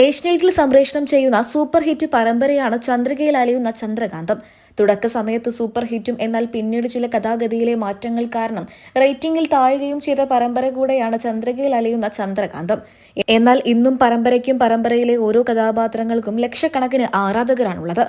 ഏഷ്യനെറ്റിൽ സംപ്രേഷണം ചെയ്യുന്ന super hit പരമ്പരയാണ് ചന്ദ്രികയിൽ അലയുന്ന ചന്ദ്രകാന്തം. തുടക്ക സമയത്ത് സൂപ്പർ ഹിറ്റും എന്നാൽ പിന്നീട് ചില കഥാഗതിയിലെ മാറ്റങ്ങൾ കാരണം റേറ്റിംഗിൽ താഴുകയും ചെയ്ത പരമ്പര കൂടെയാണ് ചന്ദ്രകയിൽ അലയുന്ന ചന്ദ്രകാന്തം. എന്നാൽ ഇന്നും പരമ്പരയ്ക്കും പരമ്പരയിലെ ഓരോ കഥാപാത്രങ്ങൾക്കും ലക്ഷക്കണക്കിന് ആരാധകരാണുള്ളത്.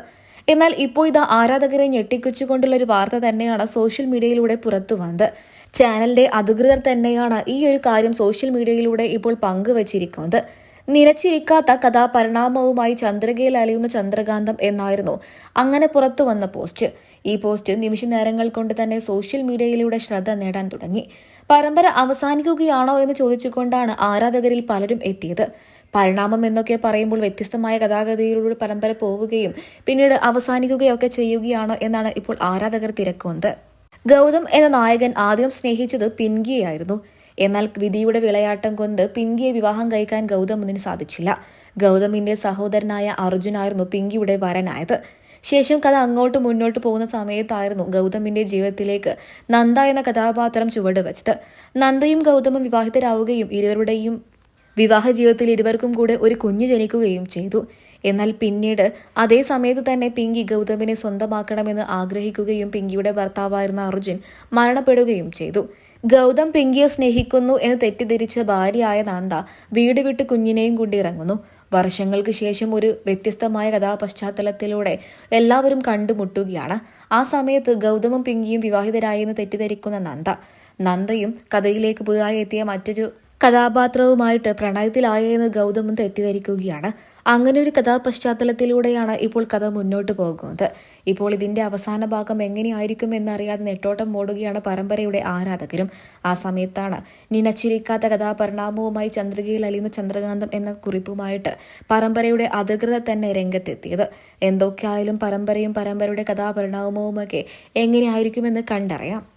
എന്നാൽ ഇപ്പോൾ ഇത് ആരാധകരെ ഞെട്ടിക്കുച്ചുകൊണ്ടുള്ള ഒരു വാർത്ത തന്നെയാണ് സോഷ്യൽ മീഡിയയിലൂടെ പുറത്തു വന്നത്. ചാനലിന്റെ അധികൃതർ തന്നെയാണ് ഈ ഒരു കാര്യം സോഷ്യൽ മീഡിയയിലൂടെ ഇപ്പോൾ പങ്കുവച്ചിരിക്കുന്നത്. നിലച്ചിരിക്കാത്ത കഥാപരിണാമവുമായി ചന്ദ്രകയിൽ അലയുന്ന ചന്ദ്രകാന്തം എന്നായിരുന്നു അങ്ങനെ പുറത്തു വന്ന പോസ്റ്റ്. ഈ പോസ്റ്റ് നിമിഷ നേരങ്ങൾ കൊണ്ട് തന്നെ സോഷ്യൽ മീഡിയയിലൂടെ ശ്രദ്ധ നേടാൻ തുടങ്ങി. പരമ്പര അവസാനിക്കുകയാണോ എന്ന് ചോദിച്ചുകൊണ്ടാണ് ആരാധകരിൽ പലരും എത്തിയത്. പരിണാമം എന്നൊക്കെ പറയുമ്പോൾ വ്യത്യസ്തമായ കഥാഗതിയിലൂടെ പരമ്പര പോവുകയും പിന്നീട് അവസാനിക്കുകയൊക്കെ ചെയ്യുകയാണോ എന്നാണ് ഇപ്പോൾ ആരാധകർ തിരക്കുന്നത് ഗൗതം എന്ന നായകൻ ആദ്യം സ്നേഹിച്ചത് പിൻകിയായിരുന്നു. എന്നാൽ വിധിയുടെ വിളയാട്ടം കൊണ്ട് പിങ്കിയെ വിവാഹം കഴിക്കാൻ ഗൗതമിന് സാധിച്ചില്ല. ഗൗതമിന്റെ സഹോദരനായ അർജുനായിരുന്നു പിങ്കിയുടെ വരനായത്. ശേഷം കഥ അങ്ങോട്ട് മുന്നോട്ട് പോകുന്ന സമയത്തായിരുന്നു ഗൗതമിന്റെ ജീവിതത്തിലേക്ക് നന്ദ എന്ന കഥാപാത്രം ചുവട് വെച്ചത്. നന്ദയും ഗൗതമും വിവാഹിതരാവുകയും ഇരുവരുടെയും വിവാഹ ജീവിതത്തിൽ ഇരുവർക്കും കൂടെ ഒരു കുഞ്ഞു ജനിക്കുകയും ചെയ്തു. എന്നാൽ പിന്നീട് അതേ സമയത്ത് തന്നെ പിങ്കി ഗൗതമിനെ സ്വന്തമാക്കണമെന്ന് ആഗ്രഹിക്കുകയും പിങ്കിയുടെ ഭർത്താവായിരുന്ന അർജുൻ മരണപ്പെടുകയും ചെയ്തു. ഗൗതം പിങ്കിയെ സ്നേഹിക്കുന്നു എന്ന് തെറ്റിദ്ധരിച്ച ഭാര്യയായ നന്ദ വീട് വിട്ട് കുഞ്ഞിനെയും കൂടി ഇറങ്ങുന്നു. വർഷങ്ങൾക്ക് ശേഷം ഒരു വ്യത്യസ്തമായ കഥാപശ്ചാത്തലത്തിലൂടെ എല്ലാവരും കണ്ടുമുട്ടുകയാണ്. ആ സമയത്ത് ഗൗതമും പിങ്കിയും വിവാഹിതരായെന്ന് തെറ്റിദ്ധരിക്കുന്ന നന്ദ നന്ദയും കഥയിലേക്ക് പുതുതായി എത്തിയ മറ്റൊരു കഥാപാത്രവുമായിട്ട് പ്രണയത്തിലായെന്ന് ഗൗതമും തെറ്റിദ്ധരിക്കുകയാണ്. അങ്ങനെ ഒരു കഥാപശ്ചാത്തലത്തിലൂടെയാണ് ഇപ്പോൾ കഥ മുന്നോട്ട് പോകുന്നത്. ഇപ്പോൾ ഇതിന്റെ അവസാന ഭാഗം എങ്ങനെയായിരിക്കും എന്നറിയാതെ നെട്ടോട്ടം ഓടുകയാണ് പരമ്പരയുടെ ആരാധകരും. ആ സമയത്താണ് നിനച്ചിരിക്കാത്ത കഥാപരിണാമവുമായി ചന്ദ്രികയിൽ അലിയുന്ന ചന്ദ്രകാന്തം എന്ന കുറിപ്പുമായിട്ട് പരമ്പരയുടെ അധികൃതർ തന്നെ രംഗത്തെത്തിയത്. എന്തൊക്കെയായാലും പരമ്പരയും പരമ്പരയുടെ കഥാപരിണാമവുമൊക്കെ എങ്ങനെയായിരിക്കുമെന്ന് കണ്ടറിയാം.